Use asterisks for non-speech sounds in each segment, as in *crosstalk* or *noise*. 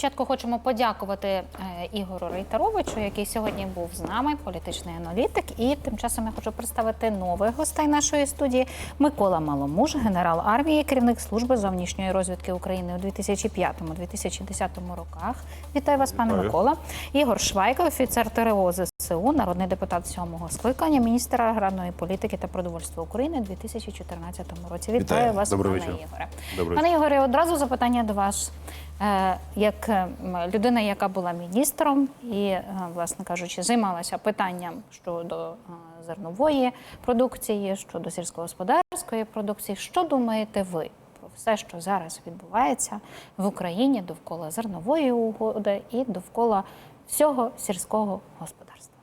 початку хочемо подякувати е, Ігору Рейтеровичу, який сьогодні був з нами, політичний аналітик. І тим часом я хочу представити нових гостей нашої студії. Микола Маломуж, генерал армії, керівник служби зовнішньої розвідки України у 2005-2010 роках. Вітаю вас, пане Вітаю. Микола. Ігор Швайко, офіцер ТРО ЗСУ, народний депутат сьомого скликання, міністр аграрної політики та продовольства України у 2014 році. Вітаю, Вітаю. вас, Добрий пане вечір. Ігоре. Добрий Пане Ігоре, одразу запитання до вас. Е, Як е, людина, яка була міністром і, е, власне кажучи, займалася питанням щодо е, зернової продукції, щодо сільськогосподарської продукції, що думаєте ви про все, що зараз відбувається в Україні довкола зернової угоди і довкола всього сільського господарства?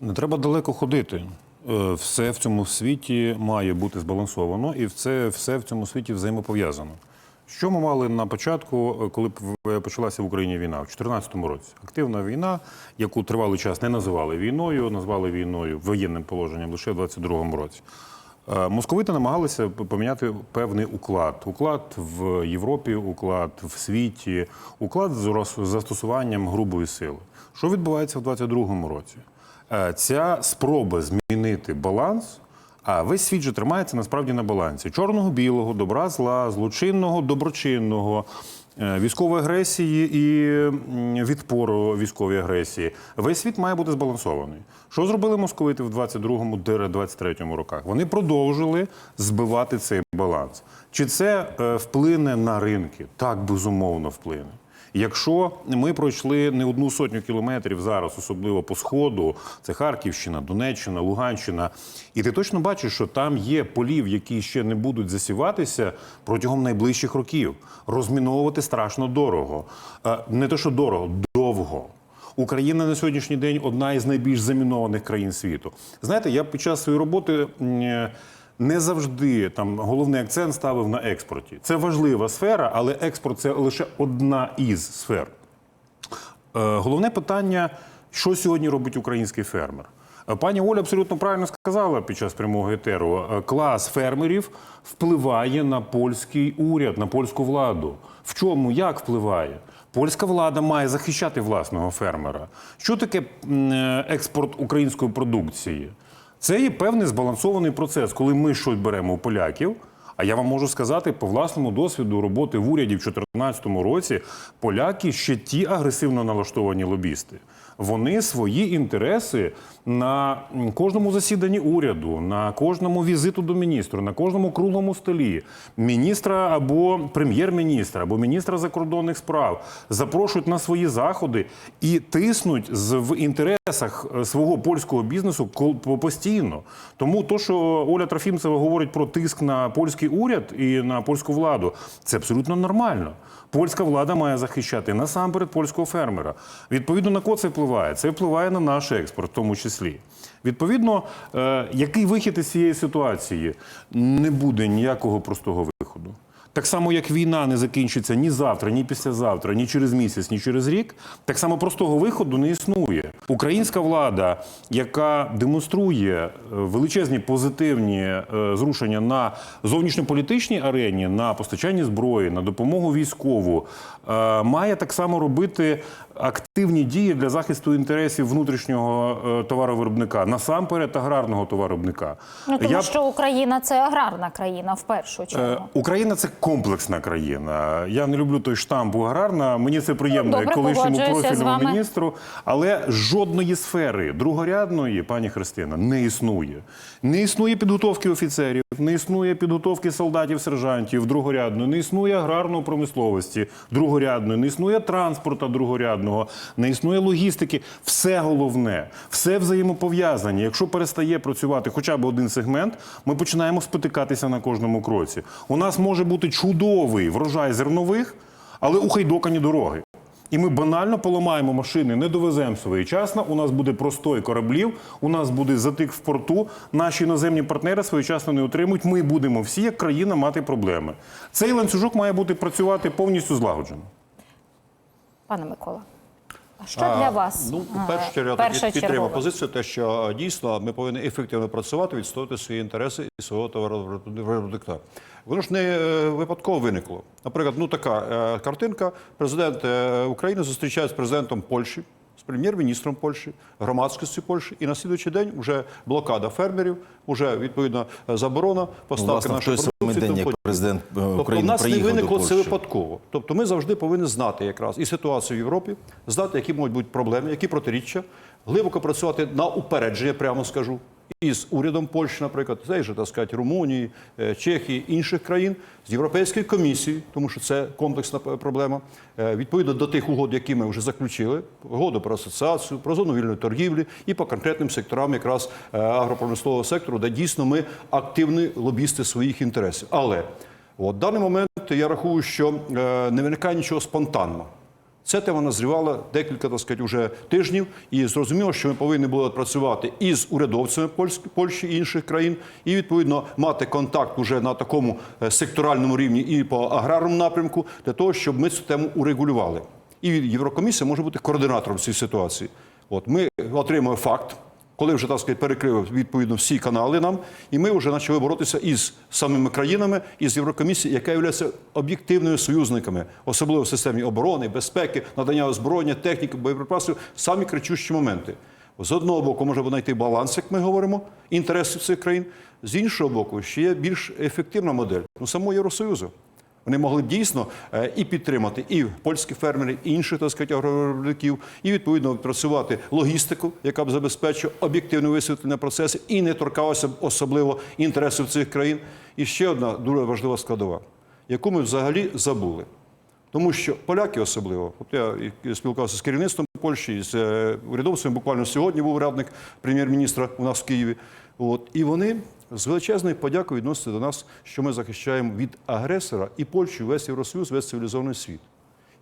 Не треба далеко ходити. Все в цьому світі має бути збалансовано, і це все в цьому світі взаємопов'язано. Що ми мали на початку, е, коли почалася в Україні війна? У 2014 році. Активна війна, яку тривалий час не називали війною, назвали війною воєнним положенням лише в 2022 році. Е, Московити намагалися поміняти певний уклад. Уклад в Європі, уклад в світі, уклад з застосуванням грубої сили. Що відбувається в 2022 році? Е, Ця спроба змінити баланс, а весь світ же тримається насправді на балансі чорного, білого, добра, зла, злочинного, доброчинного. е, Військової агресії і відпору військовій агресії. Весь світ має бути збалансований. Що зробили московити в 22-23 роках? Вони продовжили збивати цей баланс. Чи це е, вплине на ринки? Так, безумовно, вплине. Якщо ми пройшли не одну сотню кілометрів зараз, особливо по сходу, це Харківщина, Донеччина, Луганщина, і ти точно бачиш, що там є полів, які ще не будуть засіватися протягом найближчих років. Розміновувати страшно дорого. Е, Не те, що дорого, довго. Україна на сьогоднішній день одна із найбільш замінованих країн світу. Знаєте, я під час своєї роботи. Не завжди там головний акцент ставив на експорті. Це важлива сфера, але експорт це лише одна із сфер. Е, Головне питання, що сьогодні робить український фермер. Е, Пані Оля абсолютно правильно сказала під час прямого етеру. Е, Клас фермерів впливає на польський уряд, на польську владу. В чому як впливає? Польська влада має захищати власного фермера. Що таке експорт української продукції? Це є певний збалансований процес, коли ми щось беремо у поляків. А я вам можу сказати по власному досвіду роботи в уряді в 2014 році, поляки ще ті агресивно налаштовані лобісти. Вони свої інтереси на кожному засіданні уряду, на кожному візиту до міністру, на кожному круглому столі міністра або прем'єр-міністра, або міністра закордонних справ запрошують на свої заходи і тиснуть в інтересах е, свого польського бізнесу постійно. Тому то, що Оля Трофімцева говорить про тиск на польський уряд і на польську владу, це абсолютно нормально. Польська влада має захищати насамперед польського фермера. Відповідно на кого це впливає? Це впливає на наш експорт, в тому числі. Відповідно, е, який вихід із цієї ситуації? Не буде ніякого простого виходу. Так само, як війна не закінчиться ні завтра, ні післязавтра, ні через місяць, ні через рік, так само простого виходу не існує. Українська влада, яка демонструє е, величезні позитивні е, зрушення на зовнішньополітичній арені, на постачанні зброї, на допомогу військову, е, має так само робити активні дії для захисту інтересів внутрішнього е, товаровиробника, насамперед аграрного товаровиробника. Ну тому Я що Україна це аграрна країна в першу чергу. Е, Україна це комплексна країна. Я не люблю той штамп аграрна. Мені це приємно Ну, як колишньому профільному міністру. Але жодної сфери другорядної, пані Христина, не існує. Не існує підготовки офіцерів, не існує підготовки солдатів, сержантів другорядної, не існує аграрної промисловості другорядної, не існує транспорту другорядного, не існує логістики. Все головне, все взаємопов'язані. Якщо перестає працювати хоча б один сегмент, ми починаємо спотикатися на кожному кроці. У нас може бути чудовий врожай зернових, але ухайдокані дороги. І ми банально поламаємо машини, не довеземо своєчасно. У нас буде простой кораблів, у нас буде затик в порту. Наші іноземні партнери своєчасно не отримують. Ми будемо всі, як країна, мати проблеми. Цей ланцюжок має бути працювати повністю злагоджено. Пане Микола, а що для вас? Ну, в першу чергу, я так першочергове? підтримую позицію, те, що е, дійсно ми повинні ефективно працювати, відстоювати свої інтереси і свого товаровиробника. Воно ж не е, випадково виникло. Наприклад, ну така е, картинка: президент України зустрічається з президентом Польщі, прем'єр-міністром Польщі, громадськістю Польщі, і на слідуючий день вже блокада фермерів, вже відповідно е, заборона поставки ну, нашої продукції. день, як президент України Тобто у нас не виникло це випадково. Тобто ми завжди повинні знати якраз і ситуацію в Європі, знати, які можуть бути проблеми, які протиріччя, глибоко працювати на упередження, прямо скажу. Із урядом Польщі, наприклад, цей же, так сказати, Румунії, е, Чехії, інших країн, з Європейською комісією, тому що це комплексна проблема, е, відповідно до тих угод, які ми вже заключили, угоду про асоціацію, про зону вільної торгівлі і по конкретним секторам якраз е, агропромислового сектору, де дійсно ми активні лобісти своїх інтересів. Але в даний момент я рахую, що не виникає нічого спонтанно. Ця тема назрівала декілька так сказати, уже тижнів, і зрозуміло, що ми повинні були працювати із урядовцями Польщ- Польщі і інших країн, і відповідно мати контакт уже на такому е, секторальному рівні і по аграрному напрямку, для того, щоб ми цю тему урегулювали. І Єврокомісія може бути координатором цієї ситуації. От ми отримуємо факт коли вже так сказати, перекрили відповідно всі канали нам, і ми вже почали боротися із самими країнами, із Єврокомісією, яка є об'єктивними союзниками, особливо в системі оборони, безпеки, надання озброєння, техніки, боєприпасів, самі кричущі моменти. З одного боку, може знайти баланс, як ми говоримо, інтересів цих країн. З іншого боку, ще є більш ефективна модель ну, самого Євросоюзу. Вони могли б дійсно е, і підтримати і польські фермери, і інших так сказати, агровиробників, і відповідно працювати логістику, яка б забезпечила об'єктивне висвітлення процесів і не торкалася б особливо інтересів цих країн. І ще одна дуже важлива складова, яку ми взагалі забули. Тому що поляки особливо, от я спілкувався з керівництвом Польщі, з е, урядовцями, буквально сьогодні був радник прем'єр-міністра у нас в Києві. От, і вони з величезною подякою відносяться до нас, що ми захищаємо від агресора і Польщу, весь Євросоюз, весь цивілізований світ.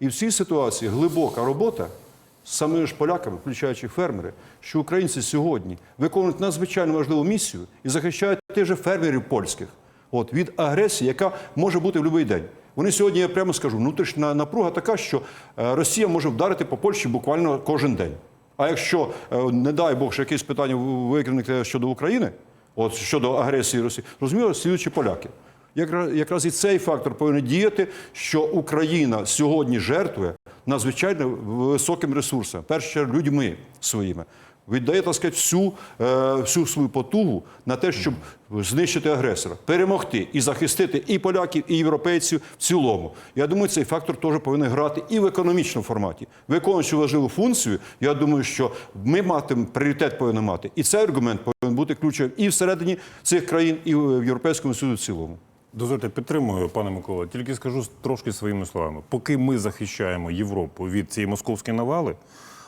І в цій ситуації глибока робота з самими ж поляками, включаючи фермери, що українці сьогодні виконують надзвичайно важливу місію і захищають тих же фермерів польських от, від агресії, яка може бути в будь-який день. Вони сьогодні, я прямо скажу, внутрішня напруга така, що е, Росія може вдарити по Польщі буквально кожен день. А якщо, е, не дай Бог, що якесь питання викрикнете щодо України, от щодо агресії Росії, розуміло, слідуючі поляки. Якраз, якраз і цей фактор повинен діяти, що Україна сьогодні жертвує надзвичайно високим ресурсом, перш чергу людьми своїми. Віддає, так сказати, всю, е, всю свою потугу на те, щоб знищити агресора, перемогти і захистити і поляків, і європейців в цілому. Я думаю, цей фактор теж повинен грати і в економічному форматі. Виконуючи важливу функцію, я думаю, що ми матимемо пріоритет повинен мати. І цей аргумент повинен бути ключовим і всередині цих країн, і в Європейському Союзі в цілому. Дозвольте, підтримую, пане Микола. Тільки скажу трошки своїми словами. Поки ми захищаємо Європу від цієї московської навали,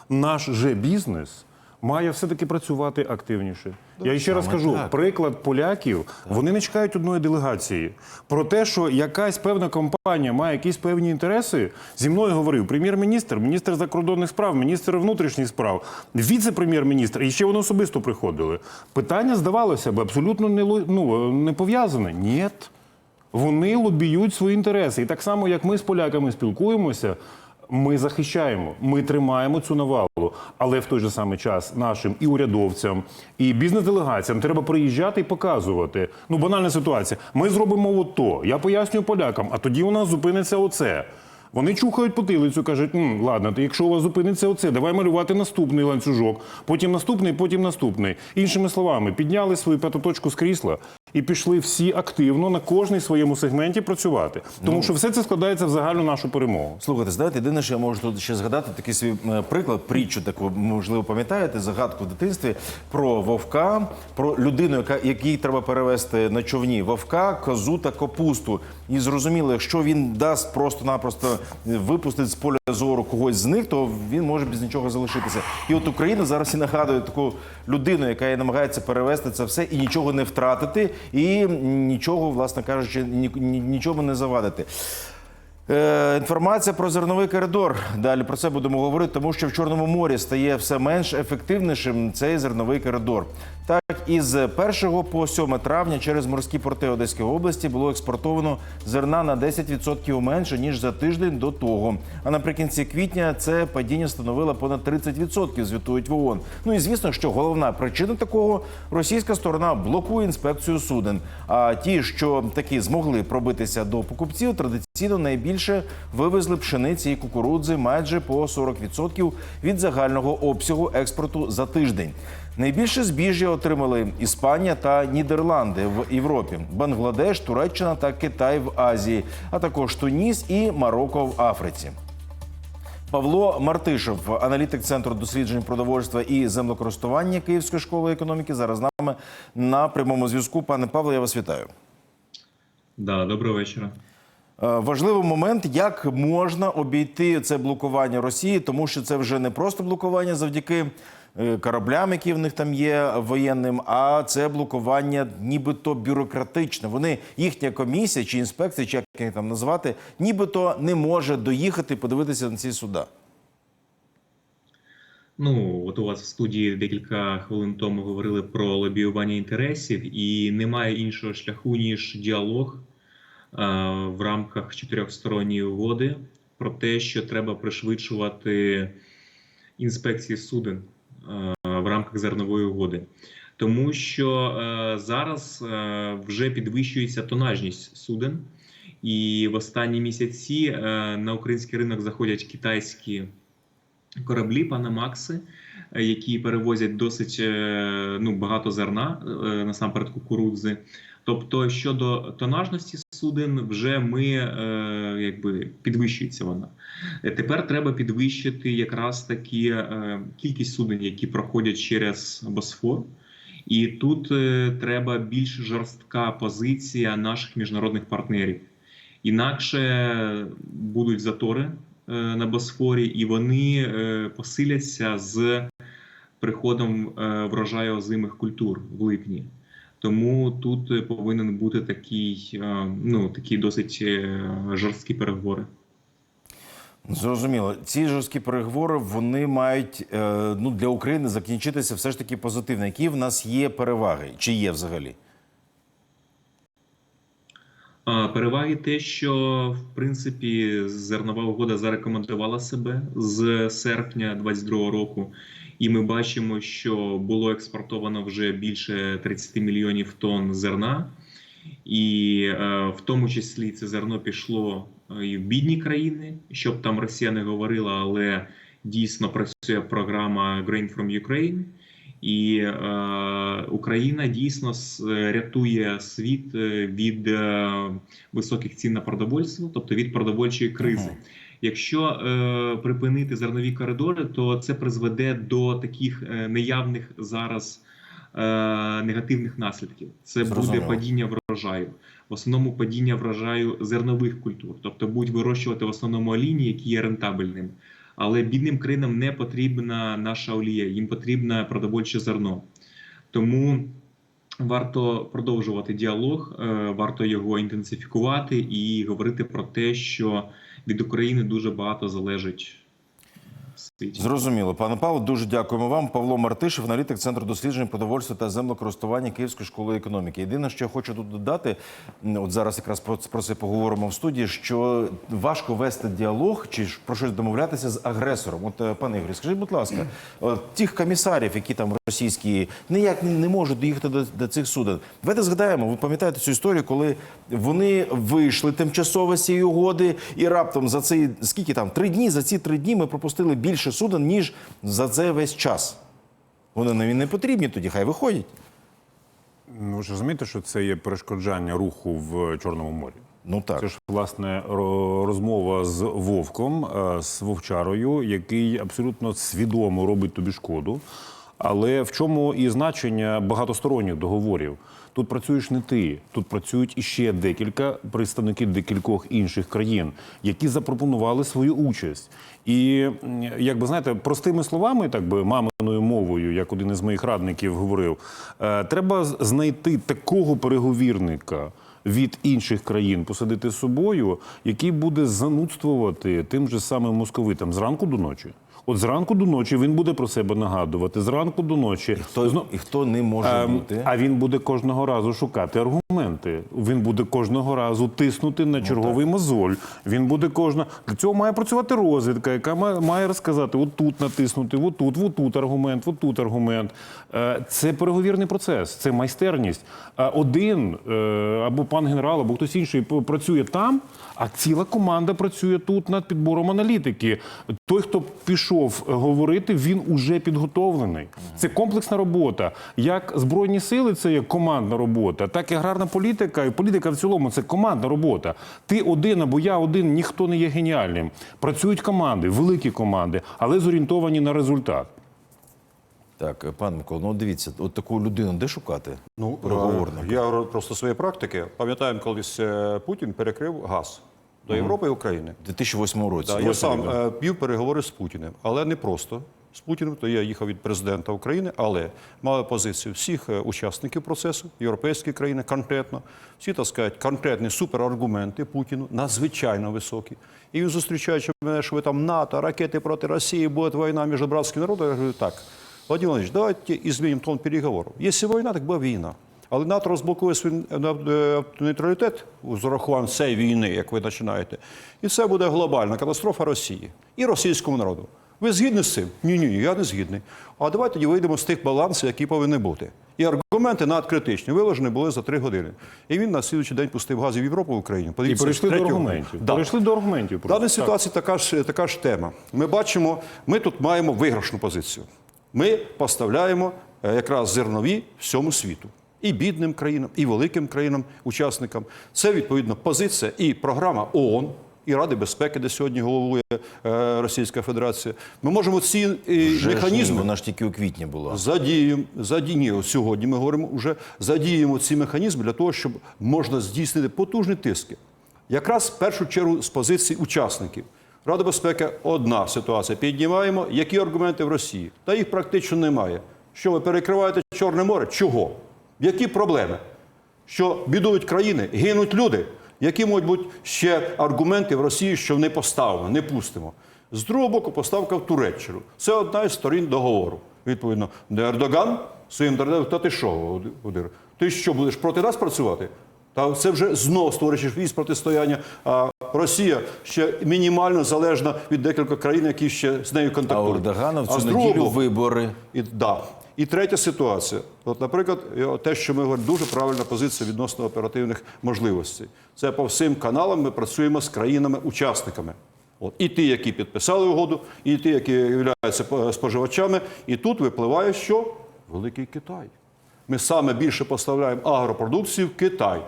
наш же бізнес має все-таки працювати активніше. Я ще раз кажу, приклад поляків, вони не чекають одної делегації. Про те, що якась певна компанія має якісь певні інтереси, зі мною говорив прем'єр-міністр, міністр закордонних справ, міністр внутрішніх справ, віце-прем'єр-міністр, і ще вони особисто приходили. Питання здавалося б абсолютно не, ну, не пов'язане. Ні. Вони лобіюють свої інтереси. І так само, як ми з поляками спілкуємося, ми захищаємо, ми тримаємо цю навалу. Але в той же самий час нашим і урядовцям, і бізнес-делегаціям треба приїжджати і показувати. Ну, банальна ситуація. Ми зробимо от то. Я пояснюю полякам, а тоді у нас зупиниться оце. Вони чухають потилицю, кажуть, «М, ладно, то якщо у вас зупиниться оце, давай малювати наступний ланцюжок, потім наступний, потім наступний. Іншими словами, підняли свою п'яту точку з крісла і пішли всі активно на кожній своєму сегменті працювати. Тому що все це складається в загальну нашу перемогу. Слухайте, знаєте, єдине, що я можу тут ще згадати такий свій е, приклад, притчу таку, можливо, пам'ятаєте, загадку в дитинстві про вовка, про людину, яка якій треба перевести на човні вовка, козу та капусту. І зрозуміло, якщо він дасть просто-напросто випустить з поля зору когось з них, то він може без нічого залишитися. І от Україна зараз і нагадує таку людину, яка і намагається перевести це все і нічого не втратити, і нічого, власне кажучи, ні, ні- нічого не завадити. Е, інформація про зерновий коридор. Далі про це будемо говорити, тому що в Чорному морі стає все менш ефективнішим цей зерновий коридор. Так, із 1 по 7 травня через морські порти Одеської області було експортовано зерна на 10% менше ніж за тиждень до того. А наприкінці квітня це падіння становило понад 30%, звітують в ООН. Ну і звісно, що головна причина такого російська сторона блокує інспекцію суден. А ті, що таки змогли пробитися до покупців, традиційно найбільше вивезли пшениці і кукурудзи майже по 40% від загального обсягу експорту за тиждень. Найбільше збіжжя отримали Іспанія та Нідерланди в Європі, Бангладеш, Туреччина та Китай в Азії, а також Туніс і Марокко в Африці. Павло Мартишев, аналітик центру досліджень продовольства і землекористування Київської школи економіки, зараз з нами на прямому зв'язку. Пане Павло, я вас вітаю. Да, доброго вечора. Е, Важливий момент, як можна обійти це блокування Росії, тому що це вже не просто блокування завдяки е, кораблям, які в них там є воєнним, а це блокування нібито бюрократичне. Вони їхня комісія чи інспекція, чи як їх там назвати, нібито не може доїхати подивитися на ці суда. Ну, от у вас в студії декілька хвилин тому говорили про лобіювання інтересів, і немає іншого шляху, ніж діалог в рамках чотирьохсторонньої угоди про те, що треба пришвидшувати інспекції суден е, в рамках зернової угоди. Тому що е, зараз е, вже підвищується тонажність суден, і в останні місяці е, на український ринок заходять китайські кораблі Панамакси, е, які перевозять досить е, ну, багато зерна, е, насамперед кукурудзи. Тобто щодо тонажності суден, вже ми е, якби підвищується вона. Е, Тепер треба підвищити якраз таки е, кількість суден, які проходять через Босфор. І тут е, треба більш жорстка позиція наших міжнародних партнерів. Інакше будуть затори е, на Босфорі, і вони е, посиляться з приходом е, врожаю озимих культур в липні. Тому тут е, повинен бути такий, е, ну, такі досить е, жорсткі переговори. Зрозуміло, ці жорсткі переговори вони мають ну для України закінчитися все ж таки позитивно. Які в нас є переваги? Чи є взагалі? Переваги те, що в принципі зернова угода зарекомендувала себе з серпня 2022 року, і ми бачимо, що було експортовано вже більше 30 мільйонів тонн зерна, і е, в тому числі це зерно пішло е, і в бідні країни, щоб там Росія не говорила, але дійсно працює програма Grain from Ukraine. І е, Україна дійсно с- рятує світ е, від е, високих цін на продовольство, тобто від продовольчої кризи. Якщо е, припинити зернові коридори, то це призведе до таких е, неявних зараз е, негативних наслідків. Це Зрозуміло. буде падіння врожаю, в основному падіння врожаю зернових культур, тобто будуть вирощувати в основному олійні, які є рентабельними. Але бідним країнам не потрібна наша олія, їм потрібне продовольче зерно. Тому варто продовжувати діалог, е, варто його інтенсифікувати і говорити про те, що від України дуже багато залежить світі. Зрозуміло, пане Павло, дуже дякуємо вам. Павло Мартишев, аналітик Центру досліджень продовольства та землекористування Київської школи економіки. Єдине, що я хочу тут додати, от зараз якраз про, це поговоримо в студії. Що важко вести діалог чи ж про щось домовлятися з агресором. От е, пане Ігорі, скажіть, будь ласка, *clears throat* от, тих комісарів, які там російські ніяк не, можуть доїхати до, до цих суден. Давайте згадаємо. Ви пам'ятаєте цю історію, коли вони вийшли тимчасово з цієї угоди, і раптом за цей скільки там три дні. За ці три дні ми пропустили більше суден ніж за це весь час. Вони нам не потрібні тоді, хай виходять. Ну, ви ж розумієте, що це є перешкоджання руху в Чорному морі. Ну так. Це ж власне розмова з вовком, е, з вовчарою, який абсолютно свідомо робить тобі шкоду. Але в чому і значення багатосторонніх договорів? Тут працюєш не ти, тут працюють іще декілька представників декількох інших країн, які запропонували свою участь. І як би знаєте, простими словами, так би маминою мовою, як один із моїх радників говорив, е, треба знайти такого переговірника від інших країн посадити з собою, який буде занудствувати тим же самим московитам зранку до ночі. От зранку до ночі він буде про себе нагадувати. Зранку до ночі Хто, Зно- і хто не може Ем, бути? А він буде кожного разу шукати аргументи. Він буде кожного разу тиснути на черговий мозоль. Він буде кожна для цього має працювати розвідка, яка має, розказати: отут натиснути, отут, отут аргумент, отут аргумент. Е, Це переговірний процес, це майстерність. Один е, або пан генерал, або хтось інший працює там, а ціла команда працює тут над підбором аналітики. Той, хто пішов говорити, він уже підготовлений. Це комплексна робота. Як збройні сили, це є командна робота, так і аграрна політика, і політика в цілому це командна робота. Ти один або я один, ніхто не є геніальним. Працюють команди, великі команди, але зорієнтовані на результат. Так, пан Микола, ну дивіться, от таку людину де шукати? Ну, переговорника. я говорю просто своєї практики. Пам'ятаємо, колись е, Путін перекрив газ до Європи і України. У 2008 році. Да, я сам е, вів переговори з Путіним, але не просто з Путіним, то я їхав від президента України, але мали позицію всіх е, учасників процесу, європейські країни конкретно, всі, так сказати, конкретні супераргументи Путіну, надзвичайно високі. І він зустрічаючи мене, що ви там НАТО, ракети проти Росії, буде війна між братськими народами, я говорю, так, Владимир Владимирович, давайте змінимо тон переговорів. Якщо війна, так буде війна. Але НАТО розблокує свій е, е, нейтралітет з урахуванням цієї війни, як ви починаєте. І це буде глобальна катастрофа Росії і російському народу. Ви згідні з цим? Ні, ні, я не згідний. А давайте тоді вийдемо з тих балансів, які повинні бути. І аргументи надкритичні виложені були за три години. І він на слідчий день пустив гази в Європу в Україну. І Подивіться, перейшли до аргументів. Да. Перейшли до аргументів. В даній ситуації така ж, така ж тема. Ми бачимо, ми тут маємо виграшну позицію. Ми поставляємо е, якраз зернові всьому світу. І бідним країнам, і великим країнам, учасникам. Це відповідно позиція і програма ООН, і Ради безпеки, де сьогодні головує е, Російська Федерація. Ми можемо ці е, Вже ж ні, механізми вона ж тільки у квітні була. задіємо, задіємо сьогодні. Ми говоримо вже задіємо ці механізми для того, щоб можна здійснити потужні тиски. Якраз в першу чергу з позиції учасників. Рада безпеки одна ситуація. Піднімаємо, які аргументи в Росії. Та їх практично немає. Що ви перекриваєте Чорне море? Чого? Які проблеми? Що бідують країни, гинуть люди. Які можуть бути ще аргументи в Росії, що не поставимо, не пустимо? З другого боку, поставка в Туреччину. Це одна із сторін договору. Відповідно, де Ердоган своїм дорогим, та ти що, Володимир, ти що, будеш проти нас працювати? Та це вже знов створюючи віз протистояння. А Росія ще мінімально залежна від декількох країн, які ще з нею А контактують. Ердогана в цю неділю вибори. і, да. І третя ситуація. От, наприклад, е, те, що ми говоримо, дуже правильна позиція відносно оперативних можливостей. Це по всім каналам ми працюємо з країнами-учасниками. От, і ті, які підписали угоду, і ті, які являються е, споживачами. І тут випливає, що великий Китай. Ми саме більше поставляємо агропродукцію в Китай.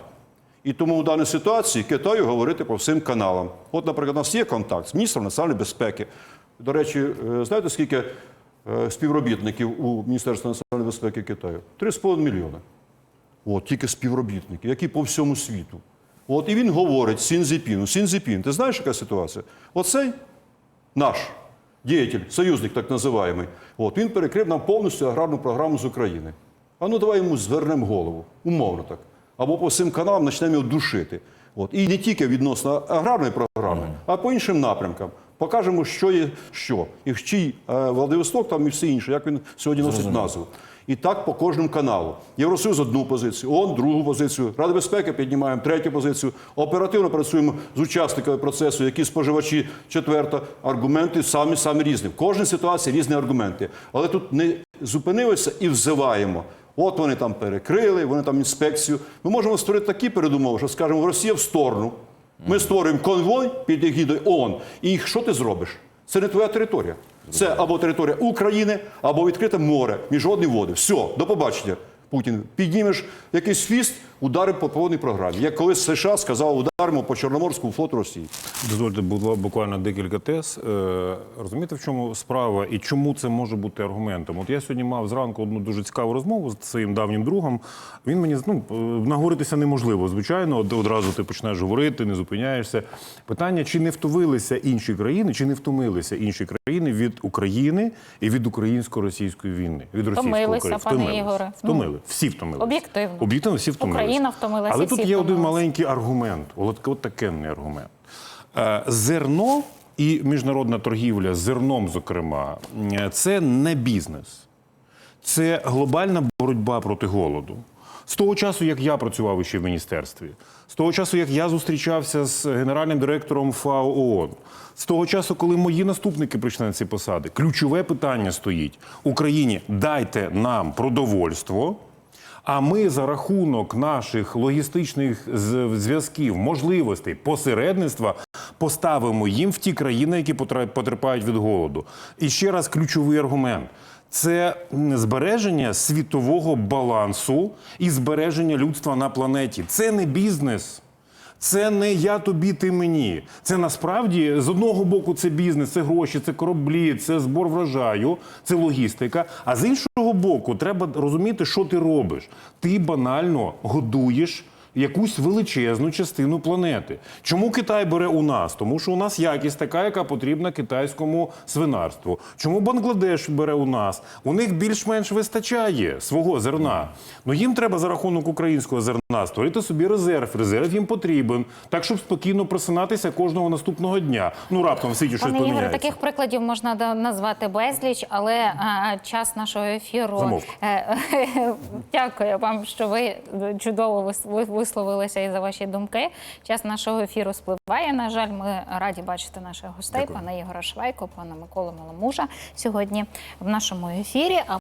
І тому в даній ситуації Китаю говорити по всім каналам. От, наприклад, у нас є контакт з міністром національної безпеки. До речі, е, знаєте, скільки співробітників у Міністерстві національної безпеки Китаю? 3,5 мільйони. От, тільки співробітники, які по всьому світу. От, і він говорить Сінзіпіну. Сінзіпін, ти знаєш, яка ситуація? Оцей наш діятель, союзник так називаємий, от, він перекрив нам повністю аграрну програму з України. А ну давай йому звернемо голову, умовно так. Або по всім каналам почнемо його душити. От. І не тільки відносно аграрної програми, а по іншим напрямкам. Покажемо, що є що. І в чий е, Владивосток там і все інше, як він сьогодні носить назву. І так по кожному каналу. Євросоюз одну позицію, ООН другу позицію, Рада безпеки піднімаємо третю позицію. Оперативно працюємо з учасниками процесу, які споживачі, четверта, аргументи самі самі різні. В кожній ситуації різні аргументи. Але тут не зупинилися і взиваємо. От вони там перекрили, вони там інспекцію. Ми можемо створити такі передумови, що скажемо, Росія в сторону. Ми створюємо конвой під егідою ООН. І що ти зробиш? Це не твоя територія. Це або територія України, або відкрите море, міжнародні води. Все, до побачення. Путін, піднімеш якийсь фіст, ударив по повній програмі. Як колись США сказав, ударимо по Чорноморському флоту Росії. Дозвольте, було буквально декілька тез. Е, Розумієте, в чому справа і чому це може бути аргументом? От я сьогодні мав зранку одну дуже цікаву розмову з своїм давнім другом. Він мені ну, е, наговоритися неможливо. Звичайно, Од- одразу ти починаєш говорити, не зупиняєшся. Питання: чи не втомилися інші країни, чи не втомилися інші країни від України і від українсько-російської війни? Від Втомилися, російсько-української? пане Ігоре. Ну, Втомилися. Всі втомилися. Об'єктивно. Об'єктивно всі втомилися. Україна втомилася, Але всі тут є один маленький аргумент, от, от такенний аргумент. Е, Зерно і міжнародна торгівля з зерном, зокрема, е, це не бізнес. Це глобальна боротьба проти голоду. З того часу, як я працював ще в міністерстві, з того часу, як я зустрічався з генеральним директором ФАО ООН, з того часу, коли мої наступники прийшли на ці посади, ключове питання стоїть Україні: дайте нам продовольство. А ми за рахунок наших логістичних зв'язків, можливостей, посередництва поставимо їм в ті країни, які потерпають від голоду. І ще раз ключовий аргумент. Це збереження світового балансу і збереження людства на планеті. Це не бізнес. Це не я тобі, ти мені. Це насправді з одного боку це бізнес, це гроші, це кораблі, це збор врожаю, це логістика. А з іншого боку, треба розуміти, що ти робиш. Ти банально годуєш. Якусь величезну частину планети. Чому Китай бере у нас? Тому що у нас якість така, яка потрібна китайському свинарству. Чому Бангладеш бере у нас? У них більш-менш вистачає свого зерна. Ну їм треба за рахунок українського зерна створити собі резерв. Резерв їм потрібен, так щоб спокійно просинатися кожного наступного дня. Ну раптом в світі щось поміняється. таких прикладів можна назвати безліч, але а, час нашого ефіру. Замовк. Е, *laughs* Дякую вам, що ви чудово вис- ви- висловилися і за ваші думки. Час нашого ефіру спливає. На жаль, ми раді бачити наших гостей, Дякую. пана Ігора Швайко, пана Миколи Маломужа сьогодні в нашому ефірі.